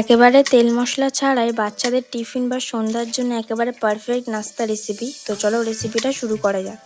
একেবারে তেল মশলা ছাড়াই বাচ্চাদের টিফিন বা সন্ধ্যার জন্য একেবারে পারফেক্ট নাস্তা রেসিপি তো চলো রেসিপিটা শুরু করা যাক।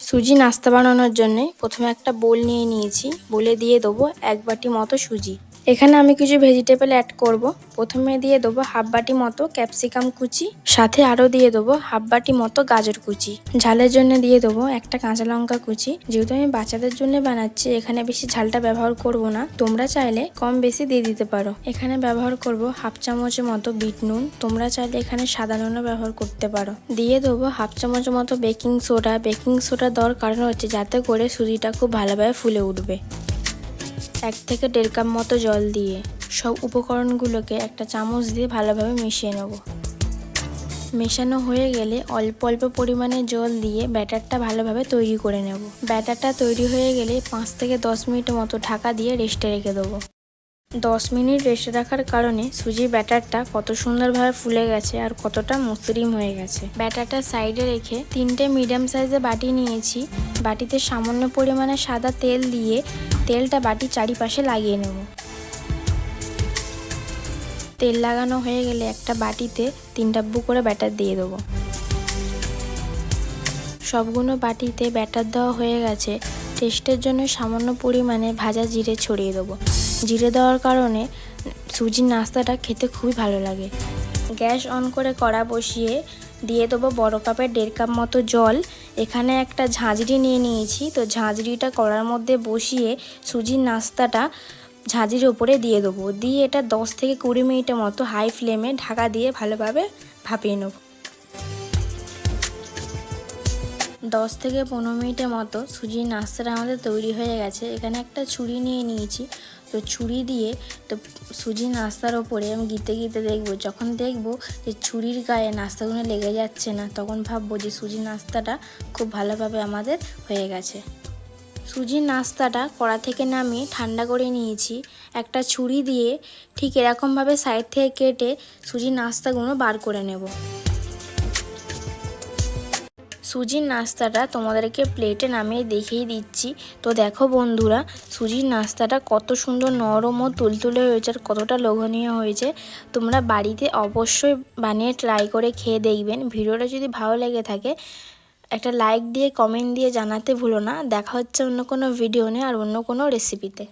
সুজি নাস্তা বানানোর জন্য প্রথমে একটা বোল নিয়ে নিয়েছি। বলে দিয়ে দেবো এক বাটি মতো সুজি। এখানে আমি কিছু ভেজিটেবল অ্যাড করব। প্রথমে দিয়ে দেবো হাফ বাটি মতো ক্যাপসিকাম কুচি, সাথে আরও দিয়ে দেবো হাফ বাটি মতো গাজর কুচি। ঝালের জন্য দিয়ে দেবো একটা কাঁচা লঙ্কা কুচি। যেহেতু আমি বাচ্চাদের জন্য বানাচ্ছি, এখানে বেশি ঝালটা ব্যবহার করব না। তোমরা চাইলে কম বেশি দিয়ে দিতে পারো। এখানে ব্যবহার করব হাফ চামচের মতো বিট নুন। তোমরা চাইলে এখানে সাদা নুনও ব্যবহার করতে পারো। দিয়ে দেবো হাফ চামচের মতো বেকিং সোডা বেকিং সোডা দেওয়ার কারণ হচ্ছে যাতে করে সুজিটা খুব ভালোভাবে ফুলে উঠবে। এক থেকে দেড় কাপ মতো জল দিয়ে সব উপকরণগুলোকে একটা চামচ দিয়ে ভালোভাবে মিশিয়ে নেব। মেশানো হয়ে গেলে অল্প অল্প পরিমাণে জল দিয়ে ব্যাটারটা ভালোভাবে তৈরি করে নেব। ব্যাটারটা তৈরি হয়ে গেলে পাঁচ থেকে দশ মিনিট মতো ঢাকা দিয়ে রেস্টে রেখে দেবো। দশ মিনিট রেস্টে রাখার কারণে সুজির ব্যাটারটা কত সুন্দরভাবে ফুলে গেছে আর কতটা মসৃণ হয়ে গেছে। ব্যাটারটা সাইডে রেখে তিনটে মিডিয়াম সাইজে বাটি নিয়েছি। বাটিতে সামান্য পরিমাণে সাদা তেল দিয়ে তেলটা বাটির চারিপাশে লাগিয়ে নেব। তেল লাগানো হয়ে গেলে একটা বাটিতে তিন ডাব্বু করে ব্যাটার দিয়ে দেবো। সবগুলো বাটিতে ব্যাটার দেওয়া হয়ে গেছে। টেস্টের জন্য সামান্য পরিমাণে ভাজা জিরে ছড়িয়ে দেবো। জিরে দেওয়ার কারণে সুজির নাস্তাটা খেতে খুবই ভালো লাগে। গ্যাস অন করে কড়া বসিয়ে দিয়ে দেবো বড় কাপের দেড় কাপ মতো জল। এখানে একটা ঝাঁঝরি নিয়ে নিয়েছি, তো ঝাঁঝরিটা কড়ার মধ্যে বসিয়ে সুজির নাস্তাটা ঝাঁঝির ওপরে দিয়ে দেবো। দিয়ে এটা দশ থেকে কুড়ি মিনিটের মতো হাই ফ্লেমে ঢাকা দিয়ে ভালোভাবে ভাপিয়ে নেব। দশ থেকে পনেরো মিনিটের মতো সুজির নাস্তাটা আমাদের তৈরি হয়ে গেছে। এখানে একটা ছুরি নিয়ে নিয়েছি। তো ছুরি দিয়ে তো সুজির নাস্তার ওপরে আমি গিতে গিতে দেখব। যখন দেখব যে ছুরির গায়ে নাস্তাগুলো লেগে যাচ্ছে না, তখন ভাববো যে সুজির নাস্তাটা খুব ভালোভাবে আমাদের হয়ে গেছে। সুজির নাস্তাটা কড়া থেকে নামিয়ে ঠান্ডা করে নিয়েছি। একটা ছুরি দিয়ে ঠিক এরকমভাবে সাইড থেকে কেটে সুজির নাস্তাগুলো বার করে নেব। সুজির নাস্তাটা তোমাদেরকে প্লেটে নামিয়ে দেখিয়ে দিচ্ছি। তো দেখো বন্ধুরা, সুজির নাস্তাটা কত সুন্দর নরম ও তুলতুলে হয়েছে আর কতটা লোভনীয় হয়েছে। তোমরা বাড়িতে অবশ্যই বানিয়ে ট্রাই করে খেয়ে দেখবেন। ভিডিওটা যদি ভালো লেগে থাকে, একটা লাইক দিয়ে কমেন্ট দিয়ে জানাতে ভুলো না। দেখা হচ্ছে অন্য কোনো ভিডিও নিয়ে আর অন্য কোনো রেসিপিতে